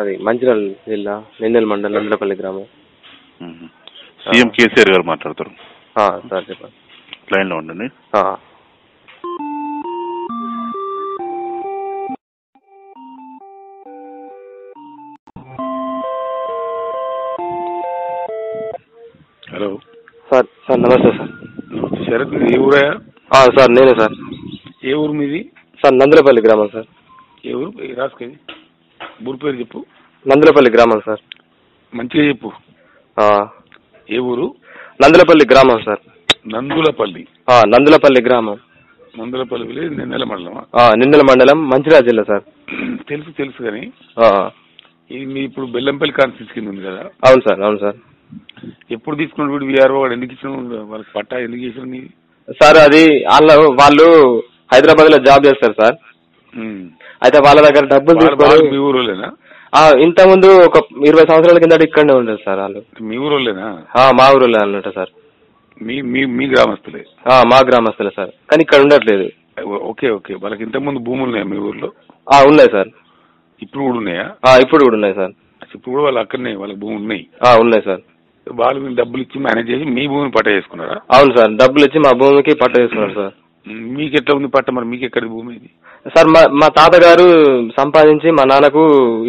అది మంచిర్యాల జిల్లా నిందల్ మండలం నందలపల్లి గ్రామం. సీఎం కేసీఆర్ గారు మాట్లాడతారు. సార్ చెప్పండి. లైన్లో ఉండండి. హలో. సార్ సార్ నమస్తే సార్. శరత్ ఏ ఊరా సార్ నేనే సార్. ఏ ఊరు మీది? సార్ నందలపల్లి గ్రామం సార్. ఏ ఊరు? ఏ రాసుకొని ఊరు పేరు చెప్పు. నందలపల్లి గ్రామం సార్. మంచిగా చెప్పు. ఆ, ఏ ఊరు? నందలపల్లి గ్రామం సార్. నందులపల్లి. ఆ, నందలపల్లి గ్రామం. నందులపల్లి విలేజ్ నెన్నెల మండలమా? ఆ, నిందల మండలం మంచిర్యాల జిల్లా సార్. తెలుసు తెలుసు కానీ ఆ, ఇది మీ ఇప్పుడు బెల్లంపల్లి కాన్స్టిట్యూన్స్ కింద ఉంది కదా? అవును సార్ అవును సార్. ఎప్పుడు తీసుకున్నాడు వీడు వీఆర్ఓ వాడు ఎందుకు ఇచ్చిన వాళ్ళకి పట్టా ఎందుకు చేసిన సార్ అది వాళ్ళ వాళ్ళు హైదరాబాద్లో జాబ్ చేస్తారు సార్. అయితే వాళ్ళ దగ్గర డబ్బులు మీ తీసుకొని ఆ, ఇంత ముందు ఒక ఇరవై సంవత్సరాల కింద ఇక్కడనే ఉండేది సార్ వాళ్ళు. మీ ఊరోళ్ళేనా? ఆ, మా ఊరిలో అన్నట్టు సార్. మీ మీ మీ గ్రామస్తులే? మా గ్రామస్తులే సార్. కానీ ఇక్కడ ఉండట్లేదు. Okay okay. వాళ్ళకి ఇంతకుముందు భూములు ఉన్నాయా మీ ఊర్లో? ఆ, ఉన్నాయి సార్. ఇప్పుడు కూడా ఉన్నాయా? ఇప్పుడు కూడా ఉన్నాయి సార్. ఇప్పుడు కూడా వాళ్ళు అక్కడనే వాళ్ళకి భూములు ఉన్నాయి? ఉన్నాయి సార్. వాళ్ళు మీకు డబ్బులు ఇచ్చి మేనేజ్ చేసి మీ భూమిని పట్ట చేసుకున్నారా అవును సార్. డబ్బులు ఇచ్చి మా భూమికి పట్ట వేసుకున్నారు సార్. మ్, మీకు ఎట్లా ఉంది పట్ట మరి? మీకు ఎక్కడ భూమి ఇది? సార్ మా మా తాతగారు సంపాదించి మా నాన్నకు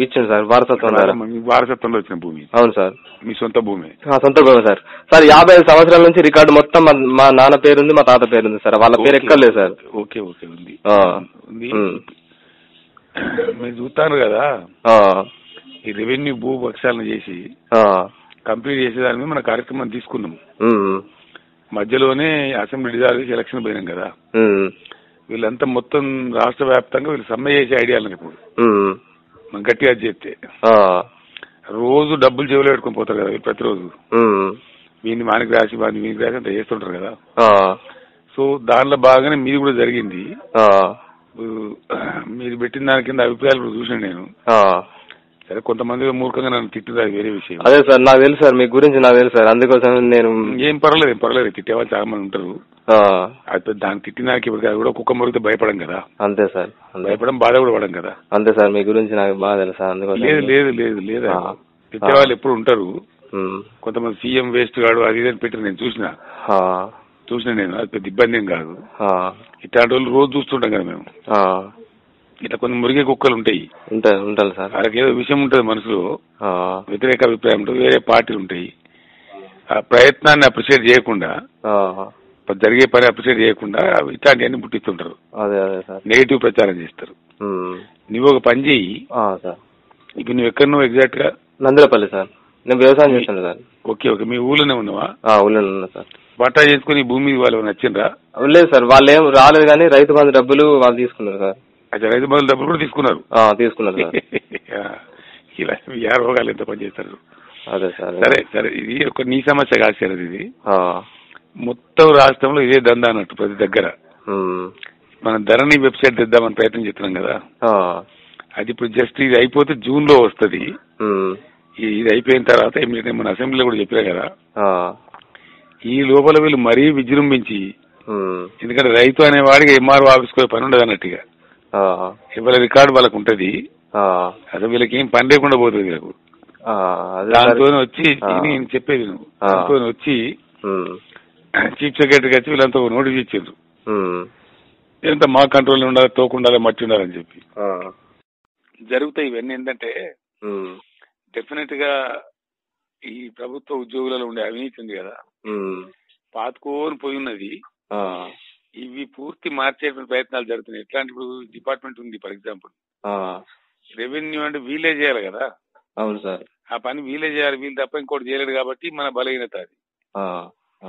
ఇచ్చిండు సార్ వారసత్వం ద్వారా. మీ వారసత్వంలో వచ్చిన భూమి ఇది. అవును సార్. మీ సొంత భూమి? ఆ, సొంత భూమి సార్. సార్ యాభై ఐదు సంవత్సరాల నుంచి రికార్డు మొత్తం మా మా నాన్న పేరుంది మా తాత పేరుంది సార్. వాళ్ళ పేరు ఎక్కర్లేదు సార్. ఓకే ఓకే ఉంది. ఆ. ఉంది. ఉమ్. మీరు చూస్తాను కదా? ఆ, ఈ రెవెన్యూ భూ పక్షాలను చేసి ఆ, కంప్లీట్ చేసేదాని మీద మన కార్యక్రమం తీసుకున్నాం ఉమ్, మధ్యలోనే అసెంబ్లీ డిజాల్వ్ ఎలక్షన్ పోయినాం కదా. వీళ్ళంతా మొత్తం రాష్ట్ర వ్యాప్తంగా వీళ్ళు సమ్మె చేసే ఐడియాలు ఇప్పుడు. మనం గట్టిగా చేస్తే రోజు డబ్బులు చెవులు పెట్టుకొని పోతారు కదా ప్రతిరోజు. వీడిని మానికి రాసి వాడిని వీనికి రాసి అంత చేస్తుంటారు కదా. సో దానిలో బాగానే మీది కూడా జరిగింది. మీరు పెట్టిన దాని కింద అభిప్రాయాలు చూసాను నేను. సరే కొంతమంది మూర్ఖంగా నన్ను తిట్టుదా వేరే విషయం. అదే సార్ నాకు తెలుసు సార్ మీ గురించి నాకు తెలుసు సార్ అందుకోసం నేను ఏం పర్వాలేదు ఏం పర్వాలేదు తిట్టేవాళ్ళు చాలా మంది ఉంటారు అయితే దాన్ని తిట్టినాక ఇప్పుడు కూడా కుక్క మురిగితే భయపడం కదా. అంతే సార్ భయపడం బాధ కూడా పడం కదా. అంతే సార్ మీ గురించి నాకు బాగా తెలుసు సార్ అందుకోసం లేదు లేదు లేదు లేదు. తిట్టేవాళ్ళు ఎప్పుడు ఉంటారు. కొంతమంది సీఎం వేస్ట్ గాడు అది ఇది అని పెట్టి నేను చూసిన. చూసిన నేను అది పెద్ద ఇబ్బంది ఏం కాదు. ఇట్లాంటి వాళ్ళు రోజు చూస్తుంటాం కదా మేము. ఇట్లా కొన్ని మురిగే కుక్కలు ఉంటాయి ఉంటాయి సార్. వాళ్ళకి ఏదో విషయం ఉంటుంది మనసులో. వ్యతిరేక అభిప్రాయం ఉంటుంది వేరే పార్టీలు ఉంటాయి. ఆ ప్రయత్నాన్ని అప్రిషియేట్ చేయకుండా జరిగే పని అప్రిషియేట్ చేయకుండా ఇట్లాంటివన్నీ పుట్టిస్తుంటారు. అదే అదే సార్. నెగిటివ్ ప్రచారం చేస్తారు. నువ్వు ఒక పని చేయి ఇప్పుడు నువ్వు ఎక్కడ నువ్వు ఎగ్జాక్ట్గా నందిరపల్లి సార్. నేను వ్యవసాయం చేస్తాను సార్. Okay okay. మీ ఊళ్ళోనే ఉన్నావా? ఊళ్ళో ఉన్నా సార్. పట్టా చేసుకుని భూమి వాళ్ళు నచ్చిండ్రా? లేదు సార్. వాళ్ళు ఏం రాలేదు కానీ రైతు బంధు డబ్బులు వాళ్ళు తీసుకున్నారు సార్. అయితే రైతు బంధువుల డబ్బులు కూడా తీసుకున్నారు. తీసుకున్నారు ఇలా యారు రోగాలు ఎంత పని చేస్తారు. అదే సార్ సరే ఇది ఒక నీ సమస్య కాదు సార్ ఇది. మొత్తం రాష్ట్రంలో ఇదే దందా అన్నట్టు ప్రతి దగ్గర. మనం ధరణి వెబ్సైట్ తెద్దామని ప్రయత్నం చేస్తున్నాం కదా. అది ఇప్పుడు జస్ట్ ఇది అయిపోతే జూన్లో వస్తుంది ఇది అయిపోయిన తర్వాత మన అసెంబ్లీలో కూడా చెప్పినా కదా. ఈ లోపల వీళ్ళు మరీ విజృంభించి. ఎందుకంటే రైతు అనేవాడికి ఎంఆర్ఓ ఆఫీస్ పోయే పని ఉండదు అన్నట్టుగా. ఎవరి రికార్డు వాళ్ళకు ఉంటది అసలు వీళ్ళకి ఏం పని లేకుండా పోతుంది వీళ్ళకు. అదే. దాంతో వచ్చి నేను చెప్పేది నువ్వు. దాంతో వచ్చి చీఫ్ సెక్రటరీకి వచ్చి వీళ్ళంతా ఒక నోటీస్ ఇచ్చారు ఉమ్, ఎంత మా కంట్రోల్ ఉండాలి తోకుండాలి మట్టి ఉండాలని చెప్పి. జరుగుతాయి ఇవన్నీ ఏంటంటే డెఫినెట్గా ఈ ప్రభుత్వ ఉద్యోగులలో ఉండే అవినీతి ఉంది కదా. పాతుకోని పోయి ఉన్నది. ఇవి పూర్తి మార్చేటువంటి ప్రయత్నాలు జరుగుతున్నాయి. ఎట్లాంటి ఇప్పుడు డిపార్ట్మెంట్ ఉంది ఫర్ ఎగ్జాంపుల్. రెవెన్యూ అంటే వీలే చేయాలి కదా. అవును సార్. ఆ పని వీలే చేయాలి వీళ్ళు తప్ప ఇంకోటి చేయలేడు కాబట్టి మన బలహీనత అది.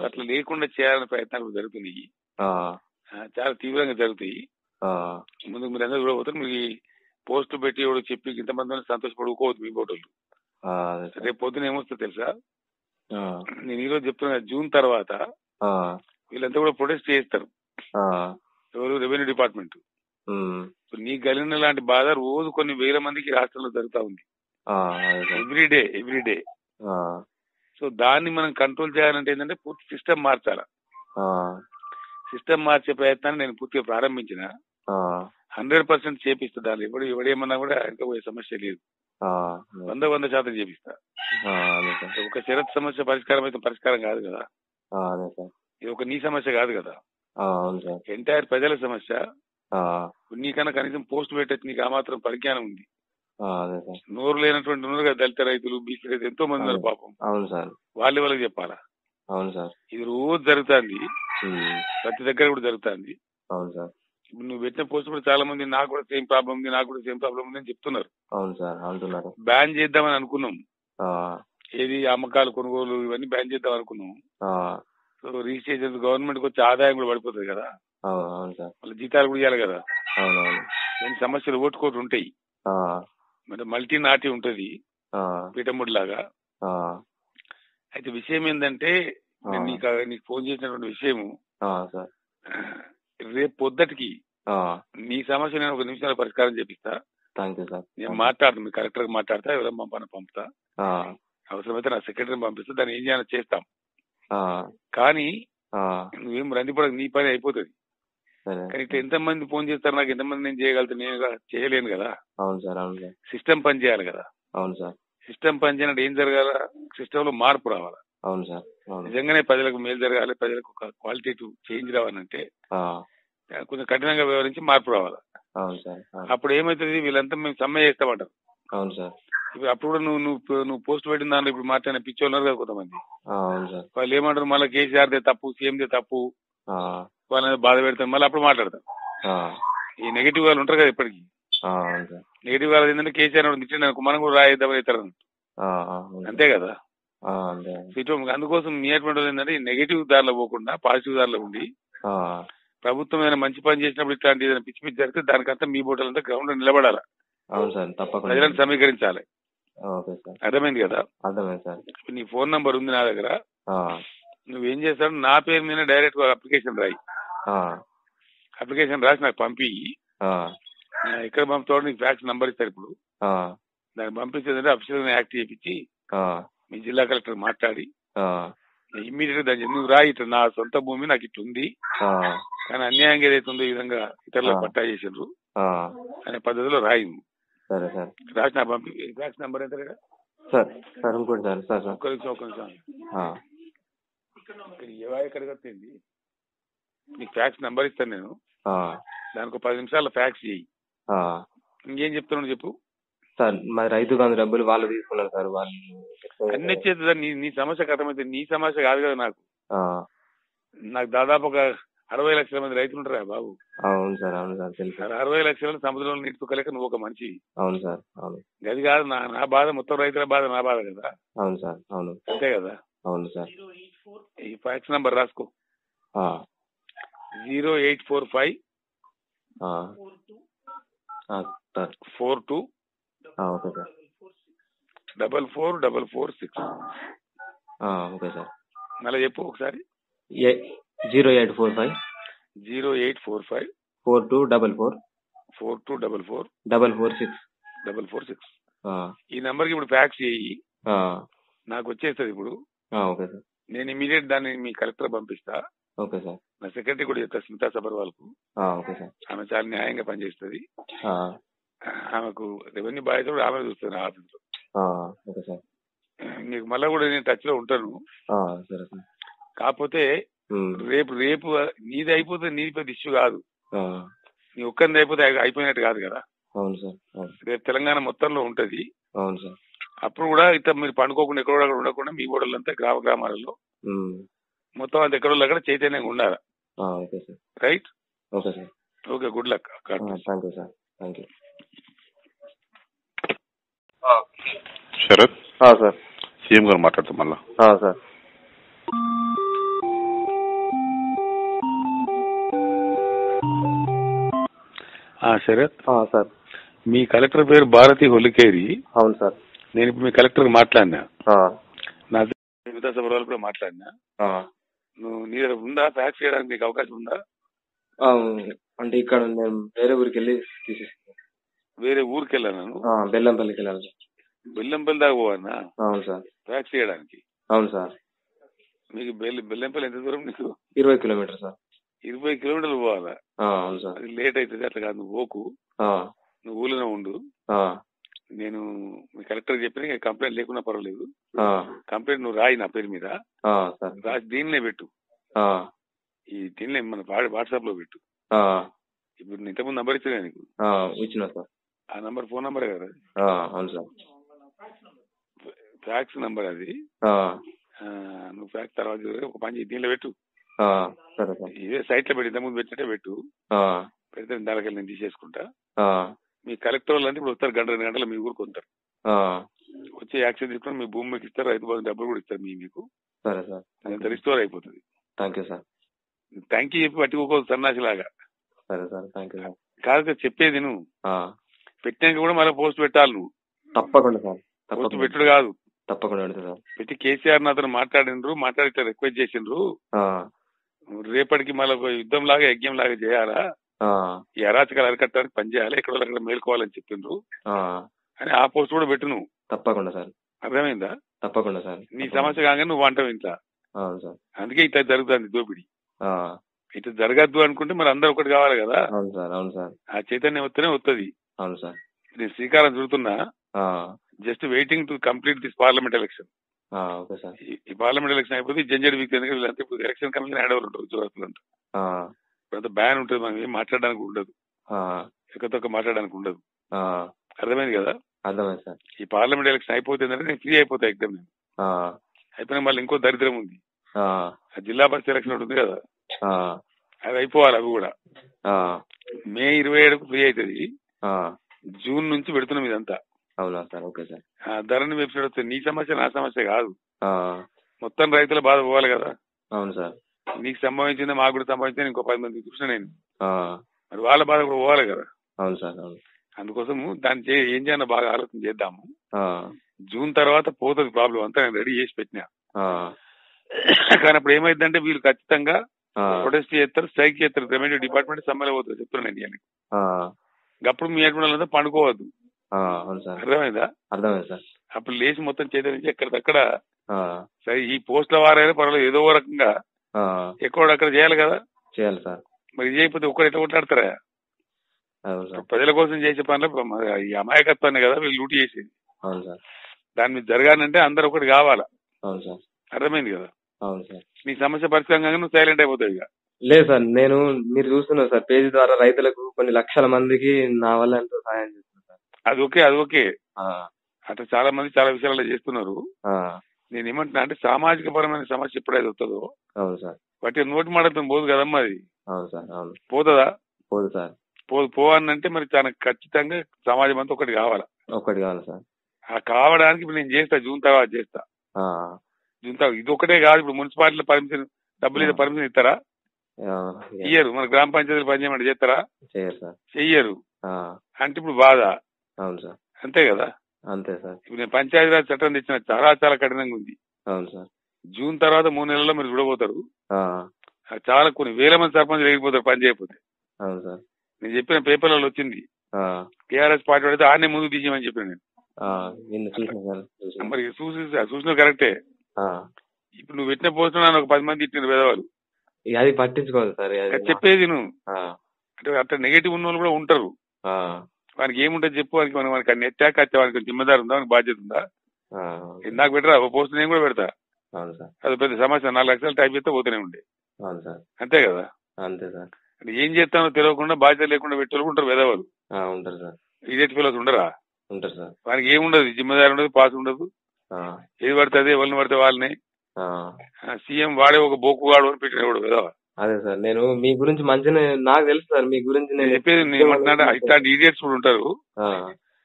అట్లా లేకుండా చేయాలనే ప్రయత్నాలు జరుగుతున్నాయి. చాలా తీవ్రంగా జరుగుతాయి. ఆ, ముందుకు మీరు అందరూ చూడబోతారు మీరు పోస్ట్ పెట్టి ఎవడో చెప్పి ఇంతమంది సంతోషపడుకోవద్దు మీ సార్. రేపు పొద్దున ఏమొస్తుందో తెలుసా? నేను ఈ రోజు చెప్తున్నా జూన్ తర్వాత వీళ్ళంతా కూడా ప్రొటెస్ట్ చేస్తారు ఎవరు? Revenue department. నీ గలిన లాంటి బాధ రోజు కొన్ని వేల మందికి రాష్ట్రంలో జరుగుతా ఉంది. ఆ, అదే. Sir. Every day every day ఆ, సో దాన్ని మనం కంట్రోల్ చేయాలంటే ఏంటంటే పూర్తి సిస్టమ్ మార్చాలా. సిస్టమ్ మార్చే ప్రయత్నాన్ని నేను పూర్తిగా ప్రారంభించిన. హండ్రెడ్ పర్సెంట్ చేపిస్తా. దాన్ని ఎవడు ఎవడేమన్నా కూడా ఇంకా పోయే సమస్య లేదు. వంద వంద శాతం చేపిస్తా. ఒక షరత్ సమస్య పరిష్కారం అయితే పరిష్కారం కాదు కదా. ఇది ఒక నీ సమస్య కాదు కదా. అవును సార్ ఎంటైర్ ప్రజల సమస్య. నీకన్నా కనీసం పోస్ట్ పెట్టచ్చు నీకు ఆ మాత్రం పరిజ్ఞానం ఉంది. నోరు లేనటువంటి ఉన్నారు కదా దళిత రైతులు బీసీ రైతులు ఎంతో మంది ఉన్నారు పాపం. అవును సార్. వాళ్ళే వాళ్ళకి చెప్పాలా? అవును సార్. ఇది రోజు జరుగుతుంది. ప్రతి దగ్గర కూడా జరుగుతుంది. అవును సార్. ఇప్పుడు నువ్వు పెట్టిన పోస్ట్ కూడా చాలా మంది నాకు కూడా సేమ్ ప్రాబ్లం ఉంది నాకు కూడా సేమ్ ప్రాబ్లం ఉంది అని చెప్తున్నారు. అవును సార్ అంటున్నారు. బ్యాన్ చేద్దామని అనుకున్నాం. ఏది అమ్మకాలు కొనుగోలు ఇవన్నీ బ్యాన్ చేద్దాం అనుకున్నాం. సో రిజిస్ట్రేషన్ గవర్నమెంట్ వచ్చే ఆదాయం కూడా పడిపోతుంది కదా. అవును అవును సార్. మళ్ళీ జీతాలు కూడా ఇవ్వాలి కదా. దాని సమస్యలు ఓటుకోటి ఉంటాయి. మరి మల్టీ నాటి ఉంటది. పీఠముడి లాగా అయితే విషయం ఏంటంటే. నీకు నీకు ఫోన్ చేసినటువంటి విషయము. రేపు పొద్దుటికి నీ సమస్య నేను ఒక నిమిషాల పరిష్కారం చేపిస్తా. నేను మాట్లాడతాను మీ కలెక్టర్ మాట్లాడతా ఎవరైనా పంపని పంపుతా. అవసరమైతే నా సెక్రటరీని పంపిస్తా దాన్ని ఏం చేయాలో చేస్తాం. కానీ నువ్వేం రందిపడక నీ పని అయిపోతుంది. కానీ ఇట్లా ఎంతమంది ఫోన్ చేస్తారు నాకు ఎంతమంది నేను చేయగలుగుతా నేను చేయలేను కదా. అవును సార్ అవును సార్. సిస్టమ్ పని చేయాలి కదా. అవును సార్. సిస్టమ్ పని చేయనట్టు ఏం జరగాల? సిస్టమ్లో మార్పు రావాలి? అవును సార్ నిజంగానే ప్రజలకు మేలు జరగాలి ప్రజలకు ఒక క్వాలిటేటివ్ చేంజ్ రావాలంటే కొంచెం కఠినంగా వ్యవహరించి మార్పు రావాలి? అవును సార్. అప్పుడు ఏమవుతుంది వీళ్ళంతా మేము సమ్మె చేస్తామంటారు అవును సార్. అప్పుడు కూడా నువ్వు నువ్వు నువ్వు పోస్ట్ పెట్టిన దాంట్లో ఇప్పుడు మాట్లాడిన పిచ్చోళ్ళు ఉన్నారు కదా కొంతమంది. వాళ్ళు ఏమంటారు మళ్ళీ కేసీఆర్ దే తప్పు సీఎం దే తప్పు వాళ్ళని బాధ పెడతారు మళ్ళీ అప్పుడు మాట్లాడతారు. ఈ నెగిటివ్ వాళ్ళు ఉంటారు కదా ఇప్పటికి. నెగిటివ్ వాళ్ళు ఏంటంటే కేసీఆర్ తిట్టిన మనం కూడా రాయిద్దామని ఇస్తారు. అంతే కదా? అందుకోసం మీ అటువంటి వాళ్ళు ఏంటంటే ఈ నెగిటివ్ దారిలో పోకుండా పాజిటివ్ దారిలో ఉండి ప్రభుత్వం ఏదైనా మంచి పని చేసినప్పుడు ఇట్లాంటి ఏదైనా పిచ్చి పిచ్చి జరిగితే దానికంతా మీ బోటలంతా గ్రౌండ్లో నిలబడాలి? అవును సార్ తప్పకుండా. ప్రజలను సమీకరించాలి. Okay sir. అర్థమైంది కదా? అర్థమైంది సార్. ఇప్పుడు నీ ఫోన్ నంబర్ ఉంది నా దగ్గర. ఆ, నువ్వేం చేస్తాడు నా పేరు మీద డైరెక్ట్ అప్లికేషన్ రాయి. ఆ, అప్లికేషన్ రాసి నాకు పంపి. ఆ, ఎక్కడ పంపుతాడు నీకు ఫ్యాక్స్ నంబర్ ఇస్తారు ఇప్పుడు. ఆ, దాన్ని పంపించేదంటే అఫీషియల్ యాక్ట్ చేయించి ఆ, మీ జిల్లా కలెక్టర్ మాట్లాడి ఆ, ఇమ్మీడియట్గా దాన్ని నువ్వు రాయి ఇట్లా నా సొంత భూమి నాకు ఇట్లా ఉంది. ఆ, కానీ అన్యాయంగా ఏదైతే ఉందో ఈ విధంగా ఇతరులకు. పట్టా చేసిండ్రు. ఆ, అనే పద్ధతిలో రాయి నువ్వు. సరే సార్. నాకు పంపి ఫ్యాక్స్ నంబర్ ఎంత రేడా? సార్ సార్ ఇంకోటి సార్ సార్ సార్. ఒక్క నిమిషం ఒక్క నిమిషం. ఇక్కడ ఎక్కడికి వస్తుంది నీకు ఫ్యాక్స్ నంబర్ ఇస్తాను నేను. దానికి ఒక పది నిమిషాల ఫ్యాక్స్ చేయి. ఇంకేం చెప్తున్నాను చెప్పు. సార్ మరి రైతు బంధు డబ్బులు వాళ్ళు తీసుకున్నారు సార్ వాళ్ళు అన్ని వచ్చేది నీ నీ సమస్య అర్థమైతే నీ సమస్య కాదు కదా నాకు. నాకు దాదాపు ఒక అరవై లక్షల మంది రైతులు ఉంటారా బాబు. అవును సార్ అవును సార్ తెలుసు. సార్ అరవై లక్షల సముద్రంలో నీటికలేక నువ్వు ఒక మనిషి. అవును సార్ అవును. అది కాదు నా నా బాధ మొత్తం రైతుల బాధ నా బాధ కదా. అవును సార్ అవును. అంతే కదా? అవును సార్. ఈ ఫ్యాక్స్ నంబర్ రాసుకో. Zero eight four five four two okay sir. Double four double four six. Okay sir. మళ్ళీ చెప్పు ఒకసారి. ఏ zero eight four five zero eight four five four two double four four two double four double four six double four six ఈ నంబర్కి ఇప్పుడు fax చేయి. నాకు వచ్చేస్తుంది ఇప్పుడు. Okay sir. నేను ఇమీడియట్ దాన్ని మీ కలెక్టర్ పంపిస్తా. Okay sir. నా సెక్రటరీ కూడా చెప్తా స్మితా సబర్వాల్కు ఓకే సార్. ఆమె చాలా న్యాయంగా పనిచేస్తుంది. ఆమెకు రెవెన్యూ బాధ్యత కూడా ఆమె చూస్తుంది ఆఫీస్లో ఓకే సార్. నీకు మళ్ళీ కూడా నేను టచ్లో ఉంటాను. ఆ, సరే సార్. కాకపోతే రేపు రేపు నీది అయిపోతే నీది పెద్ద ఇష్యూ కాదు. ఆ, నీ ఒక్కరిది అయిపోతే అయి- అయిపోయినట్టు కాదు కదా. అవును సార్ రేపు తెలంగాణ మొత్తంలో ఉంటది. అవును సార్. అప్పుడు కూడా ఇట్లా మీరు పండుకోకుండా ఎక్కడో అక్కడ ఉండకుండా మీ ఓడలంతా గ్రామ గ్రామాలలో మొత్తం అంత ఎక్కడో అక్కడ చైతన్యంగా ఉండాలి? ఆ, okay sir. Right? Okay sir. Okay good luck. Thank you sir. Thank you Sharath? Sir. CM గారు మాట్లాడతాం మళ్ళా. సార్. శరత్. సార్. మీ కలెక్టర్ పేరు భారతి హొలికేరి. అవును సార్. నేను ఇప్పుడు మీ కలెక్టర్ మాట్లాడినా. నా మిగతా సభలో కూడా మాట్లాడినా. నువ్వు నీ దగ్గర ఉందా? ఫ్యాక్స్ చేయడానికి నీకు అవకాశం ఉందా? అంటే ఇక్కడ నేను వేరే ఊరికి వెళ్ళి తీసేస్తాను వేరే ఊరికి వెళ్ళాను బెల్లంపల్లికి వెళ్ళాలి సార్. బెల్లంపల్లి దాకా పోవన్నా అవును సార్. ఫ్యాక్స్ చేయడానికి? అవును సార్. మీకు బెల్లి బెల్లంపల్లి ఎంత దూరం నీకు? ఇరవై కిలోమీటర్ సార్. ఇరవై కిలోమీటర్లు పోవాలా? అది లేట్ అవుతుంది అట్లా కాదు. నువ్వు పోకు. నువ్వు ఊళ్ళోనే ఉండు. నేను కలెక్టర్ చెప్పిన కంప్లైంట్ లేకున్నా పర్వాలేదు. కంప్లైంట్ నువ్వు రాయి నా పేరు మీద. రాసి దీనినే పెట్టు. ఈ దీనినే మన వాట్సాప్లో పెట్టు. ఇప్పుడు నేను ఇంతకుముందు నంబర్ ఇచ్చిన నీకు. ఆ, ఇచ్చిన సార్. ఆ నంబర్ ఫోన్ నంబరే కదా ఆ, అవును సార్. ఫ్యాక్స్ నంబర్ అది. నువ్వు ఫ్యాక్స్ తర్వాత ఒక పని దీనిలో పెట్టు. సరే సార్. ఇదే సైట్లో పెట్టి ఇంతకుముందు పెట్టినట్టే పెట్టు. పెడితే దానికి నేను తీసేసుకుంటా. మీ కలెక్టర్ వాళ్ళు అంటే ఇప్పుడు వస్తారు గంట రెండు గంటలు మీ ఊరికి వస్తారు వచ్చి యాక్షన్ తీసుకుని మీ భూమి మీకు ఇస్తారు రైతు బంధు డబ్బులు కూడా ఇస్తారు మీ మీకు. సరే సార్. అదంతా రిస్టోర్ అయిపోతుంది. Thank you sir. Thank you చెప్పి పట్టుకోకూడదు సన్నాసిలాగా. సరే సార్. Thank you sir. కాదు కదా చెప్పేది నువ్వు. పెట్టాక కూడా మళ్ళీ పోస్ట్ పెట్టాలి నువ్వు. తప్పకుండా సార్. పోస్ట్ పెట్టుడు కాదు. తప్పకుండా పెడతా సార్. పెట్టి కేసీఆర్ అతను మాట్లాడిండ్రు మాట్లాడి ఇట్లా రిక్వెస్ట్ చేసిండ్రు రేపటికి మళ్ళీ యుద్ధం లాగా యజ్ఞం లాగా చేయాలా? ఈ అరాచకాలు అరికట్టడానికి పని చేయాలి? ఎక్కడ అక్కడ మేల్కోవాలని చెప్పిండ్రు? అని ఆ పోస్ట్ కూడా పెట్టు నువ్వు తప్పకుండా సార్. అర్థమైందా? తప్పకుండా సార్. నీ సమస్య కాగానే నువ్వు అంటావు ఇంట్లో. అందుకే ఇట్లా జరుగుతుంది దోపిడి. ఇట్లా జరగద్దు అనుకుంటే మరి అందరు ఒకటి కావాలి కదా? అవును సార్ అవును సార్. ఆ చైతన్యం వస్తేనే వస్తుంది. అవును సార్. నేను శ్రీకారం చుడుతున్నా. Just waiting to complete this parliament election. Okay sir. ఈ పార్లమెంట్ ఎలక్షన్ అయిపోతే జంజడ్ వీక్ ఎందుకంటే వీళ్ళంతా ఇప్పుడు ఎలక్షన్ కమిషన్ హ్యాండ్ ఓవర్ ఉంటుంది ఉద్యోగస్తులంతా ఆ, ఇప్పుడంతా బ్యాన్ ఉంటుంది మనం ఏం మాట్లాడడానికి ఉండదు. ఎక్కతొక్క మాట్లాడడానికి ఉండదు. అర్థమైంది కదా? అర్థమైంది సార్. ఈ పార్లమెంట్ ఎలక్షన్ అయిపోతుందంటే నేను ఫ్రీ అయిపోతా ఎగ్జామ్ నేను. అయిపోయినా మళ్ళీ ఇంకో దరిద్రం ఉంది. జిల్లా పరిషత్ ఎలక్షన్ ఉంటుంది కదా? అది అయిపోవాలి అవి కూడా. మే ఇరవై ఏడుకు ఫ్రీ అవుతుంది జూన్ నుంచి పెడుతున్నాం ఇదంతా. అవునా సార్? Okay sir. ఆ ధరని వెబ్సైట్ వస్తుంది నీ సమస్య నా సమస్య కాదు. ఆ, మొత్తం రైతుల బాధ పోవాలి కదా. అవును సార్. నీకు సంభవించింది మాకు కూడా సంభవించింది ఇంకో పది మంది చూసిన నేను. ఆ, మరి వాళ్ళ బాధ కూడా పోవాలి కదా. అవును సార్ అవును. అందుకోసము దాన్ని చే ఏం చేయాలో బాగా ఆలోచన చేద్దాము. ఆ, జూన్ తర్వాత పోతుంది ప్రాబ్లం అంతా నేను రెడీ చేసి పెట్టినా. ఆ, కానీ అప్పుడు ఏమైందంటే వీళ్ళు ఖచ్చితంగా ఆ, ప్రొటెస్ట్ చేస్తారు స్ట్రైక్ చేస్తారు. రెవెన్యూ డిపార్ట్మెంట్ సమ్మెలో పోతుంది చెప్తున్నాను నేను ఇవాళ. ఆ, అప్పుడు మీ అటువంటి పండుకోవద్దు. అవును సార్. అర్థమైందా? అర్థమైంది సార్. అప్పుడు లేచి మొత్తం చేత నుంచి ఎక్కడికక్కడ సరే ఈ పోస్టుల వారైనా పర్వాలేదు ఏదో రకంగా ఎక్కడ అక్కడ చేయాలి కదా? చేయాలి సార్. మరి ఇది చేయకపోతే ఒక్కరు ఎట్లా కొట్లాడతారా? ప్రజల కోసం చేసే పనులు ఈ అమాయకత్వాన్ని కదా వీళ్ళు లూటి చేసేది. అవును సార్. దాని మీద జరగాలంటే అందరు ఒకటి కావాలా? అవును సార్. అర్థమైంది కదా? అవును సార్. నీ సమస్య పరిష్కారం కాగానే నువ్వు సైలెంట్ అయిపోతావు ఇక. లేదు సార్ నేను మీరు చూస్తున్నారు సార్ పేజీ ద్వారా రైతులకు కొన్ని లక్షల మందికి నా వల్ల ఎంతో సహాయం అది ఓకే అది ఓకే. ఆ, అట్లా చాలా మంది చాలా విషయాలలో చేస్తున్నారు. నేను ఏమంటున్నా అంటే సామాజిక పరమైన సమస్య ఎప్పుడైతే వస్తుందో వాటి నోటి మాటతో పోదు కదమ్మా అది. పోతుందా? పోదు సార్. పోదు పోవాలంటే మరి తనకు ఖచ్చితంగా సమాజం అంతా ఒకటి కావాలా? ఒక్కటి కావాలి సార్. ఆ కావడానికి ఇప్పుడు నేను చేస్తా జూన్ తర్వాత చేస్తా. జూన్ తర్వాత ఇది ఒకటే కాదు ఇప్పుడు మున్సిపాలిటీలో పర్మిషన్ డబ్బులు ఇస్తే పర్మిషన్ ఇస్తారా? ఇయ్యరు మన గ్రామ పంచాయతీలు పనిచేయమంటే చేస్తారా? చెయ్యరు. అంటే ఇప్పుడు బాధ. అవును సార్. అంతే కదా? అంతే సార్. ఇప్పుడు నేను పంచాయతీరాజ్ చట్టం తెచ్చిన చాలా చాలా కఠినంగా ఉంది. అవును సార్. జూన్ తర్వాత మూడు నెలల్లో మీరు చూడబోతారు. చాలా కొన్ని వేల మంది సర్పంచ్ లేకపోతారు పని చేయకపోతే. అవును సార్. నేను చెప్పిన పేపర్లలో వచ్చింది. టీఆర్ఎస్ పార్టీ పెడితే ఆడనే ముందుకు తీసేయమని చెప్పాను నేను. మరి చూసి చూసిన కరెక్టే. ఇప్పుడు నువ్వు పెట్టిన పోస్ట్ ఒక పది మంది ఇచ్చిన పేదవాళ్ళు. అది పట్టించుకోవాలి సార్ చెప్పేది నువ్వు. అంటే అట్లా నెగిటివ్ ఉన్న వాళ్ళు కూడా ఉంటారు. వానికి ఏముంటుంది చెప్పు వానికి మనం వానికి అన్ని ఎత్తాక వచ్చే వానికి జిమ్మదారు ఉందా? వానికి బాధ్యత ఉందా? నాకు పెట్టరా? ఓ పోస్ట్ నేను కూడా పెడతా. అది పెద్ద సమస్య. నాలుగు లక్షలు టైప్ చేస్తే పోతూనే ఉండే. అంతే కదా? అంతే సార్. అంటే ఏం చేస్తానో తెలియకుండా బాధ్యత లేకుండా పెట్టే వాళ్ళు ఉంటారు పేదవాళ్ళు ఆ, ఉంటారు సార్. ఇదేటి ఫీలోస్ ఉండరా? ఉంటారు సార్. వానికి ఏముండదు? జిమ్మదారి ఉండదు పాస్ ఉండదు. ఏది పడితే అదే ఎవరిని పడితే వాళ్ళని. సీఎం వాడే ఒక బొక్కుగాడు అని పెట్టినవాడు కదా అదే సార్ నేను మీ గురించి మంచిగా నాకు తెలుసు సార్ మీ గురించి నేను చెప్పేది నేను ఇట్లాంటి ఈడియట్స్ కూడా ఉంటారు. ఆ,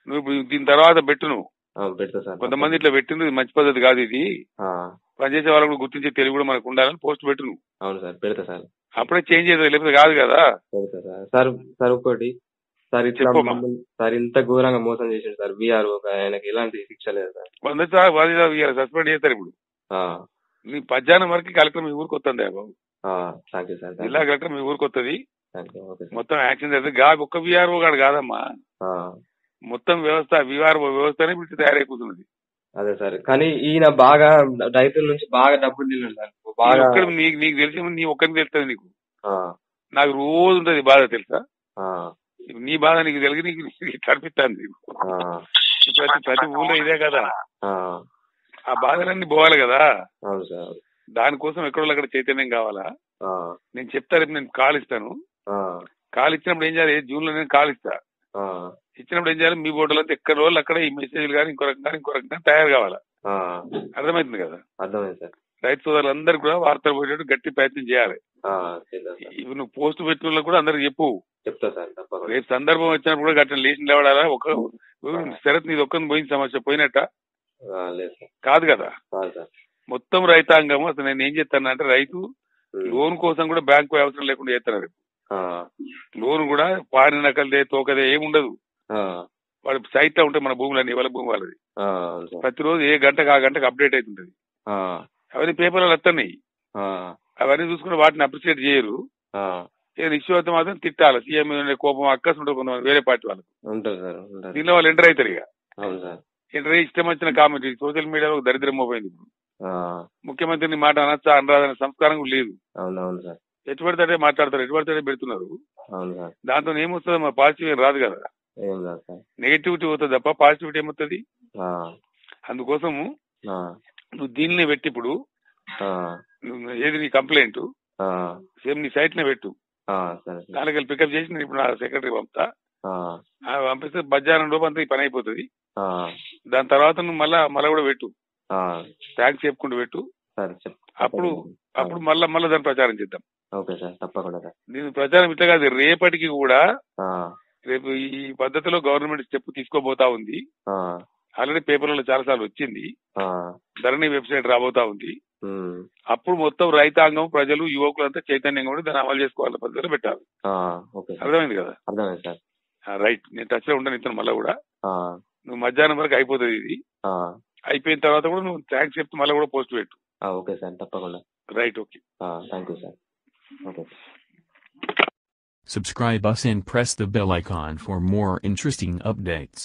నువ్వు ఇప్పుడు దీని తర్వాత పెట్టు నువ్వు. ఆ, పెడతా సార్. కొంతమంది ఇట్లా పెట్టింది ఇది మంచి పద్ధతి కాదు ఇది. ఆ, పనిచేసే వాళ్ళకు కూడా గుర్తించే తెలివి కూడా మనకు ఉండాలని పోస్ట్ పెట్టు నువ్వు. అవును సార్ పెడతా సార్. అప్పుడే చేంజ్ అవుతుంది లేకపోతే కాదు కదా. పెడతా సార్. సార్ సార్ ఒక్కటి సార్ ఇట్లా చెప్పమ్మా. మమ్మల్ని సార్ ఇంత ఘోరంగా మోసం చేసిండు సార్ బీఆర్ ఒక ఆయనకి ఎలాంటి శిక్ష లేదు సార్. వంద సస్పెండ్ చేస్తారు ఇప్పుడు. ఆ, నీ పద్యానం వరకు కలెక్టర్ మీ ఊరికి వస్తుంది బాబు? థ్యాంక్ యూ సార్ జిల్లా కలెక్టర్ మీ ఊరికి వస్తుంది మొత్తం యాక్షన్గా ఒక్క విఆర్ఓ గాడు కాదమ్మా. మొత్తం వ్యవస్థ విఆర్ఓ వ్యవస్థనే ఇప్పుడు తయారై కూర్చున్నది అదే సార్ కానీ ఈయన బాగా రైతుల నుంచి బాగా డబ్బులు బాగా నీకు నీకు తెలిసి నీ ఒక్కరికి తెలుస్తుంది నీకు. నాకు రోజు ఉంటది బాధ తెలుసా? నీ బాధ నీకు తెలిగి నీకు నీకు కనిపిస్తాను నీకు. ఆ, ప్రతి ప్రతి ఊళ్ళో ఇదే కదా. ఆ, ఆ బాధలన్నీ పోవాలి కదా. దానికోసం ఎక్కడో అక్కడ చైతన్యం కావాలా? నేను చెప్తా రేపు నేను కాల్ ఇస్తాను కాల్ ఇచ్చినప్పుడు ఏం చేయాలి? జూన్లో నేను కాల్ ఇస్తా ఇచ్చినప్పుడు ఏం చేయాలి? మీ బోర్డులో ఎక్కడ రోజులు అక్కడ ఈ మెసేజ్లు కానీ ఇంకో రకంగా ఇంకో రకంగా తయారు కావాలా? అర్థమవుతుంది కదా? అర్థమైంది సార్. రైతు సోదరులందరూ కూడా వార్తలు పోయేటట్టు గట్టి ప్రయత్నం చేయాలి. ఇవి నువ్వు పోస్ట్ పెట్టిన కూడా అందరికి చెప్పు. చెప్తా సార్ రేపు సందర్భం వచ్చినప్పుడు కూడా గట్టిన లేచి నిలబడాలా ఒక శరత్ నీది ఒక్కరిని పోయిన సమస్య పోయినట్ట? ఆ, లేదు సార్. కాదు కదా? కాదు మొత్తం రైతాంగం అసలు నేను ఏం చేస్తాను అంటే రైతు లోన్ కోసం కూడా బ్యాంకు అవసరం లేకుండా చేస్తున్నారు లోన్ కూడా పారి నకలదే తోకదే ఏమి ఉండదు. వాడు సైట్లో ఉంటాయి మన భూములన్నీ వాళ్ళ భూమి వాళ్ళది. ప్రతిరోజు ఏ గంటకు ఆ గంటకు అప్డేట్ అవుతుంటది. అవన్నీ పేపర్లు వస్తున్నాయి అవన్నీ చూసుకుని వాటిని అప్రిషియేట్ చేయరు. ఏదైనా ఇష్యూ అయితే మాత్రం తిట్టాలి. సీఎం మీద కోపం అక్కస్ ఉంటుంది కొంతమంది వేరే పార్టీ వాళ్ళకి. ఉంటుంది దీనిలో వాళ్ళు ఎంటర్ అవుతారు ఇక. ఎంటర్ అయ్యి ఇష్టం వచ్చిన కామెంట్ సోషల్ మీడియాలో దరిద్రం పోయింది ఇప్పుడు. ముఖ్యమంత్రిని మాట అనొచ్చా అనరాదనే సంస్కారం కూడా లేదు. సార్. ఎటు పడితే మాట్లాడతారు ఎటు పడితే పెడుతున్నారు. దాంతో ఏమొస్తుంది మా పాజిటివ్ ఏం రాదు కదా. నెగిటివిటీ అవుతుంది తప్ప పాజిటివిటీ ఏమవుతుంది అందుకోసము నువ్వు దీన్నే పెట్టి ఇప్పుడు. ఏది నీ కంప్లైంట్ సేమ్ నీ సైట్ నే పెట్టు దానికి పికప్ చేసి నేను ఇప్పుడు నా సెక్రటరీ పంపుతా. పంపిస్తే మధ్యాహ్నం లోపు అంతా ఈ పని అయిపోతుంది. దాని తర్వాత నువ్వు మళ్ళా మళ్ళా కూడా పెట్టు. ట్యాక్స్ చెప్పుకుంటూ పెట్టు. సరే అప్పుడు అప్పుడు మళ్ళా మళ్ళా దాన్ని ప్రచారం చేద్దాం. ఓకే సార్ తప్పకుండా సార్. దీని ప్రచారం ఇట్లా కాదు రేపటికి కూడా రేపు ఈ పద్ధతిలో గవర్నమెంట్ స్టెప్ తీసుకోబోతా ఉంది. ఆల్రెడీ పేపర్లలో చాలా సార్లు వచ్చింది ధరణి వెబ్సైట్ రాబోతా ఉంది. అప్పుడు మొత్తం రైతాంగం ప్రజలు యువకులంతా చైతన్యంగా ఉండి దాన్ని అమలు చేసుకోవాలి పద్ధతిలో పెట్టాలి అర్థమైంది కదా? అర్థమైంది సార్. ఆ, రైట్. నేను టచ్లో ఉండను ఇతను మళ్ళీ కూడా. నువ్వు మధ్యాహ్నం వరకు అయిపోతుంది ఇది. అయిపోయిన తర్వాత కూడా నువ్వు థ్యాంక్స్ చెప్తే మళ్ళీ కూడా పోస్ట్ పెట్టు ఆ, ఓకే సార్ తప్పకుండా right okay thank you sir okay Subscribe us and press the bell icon for more interesting updates.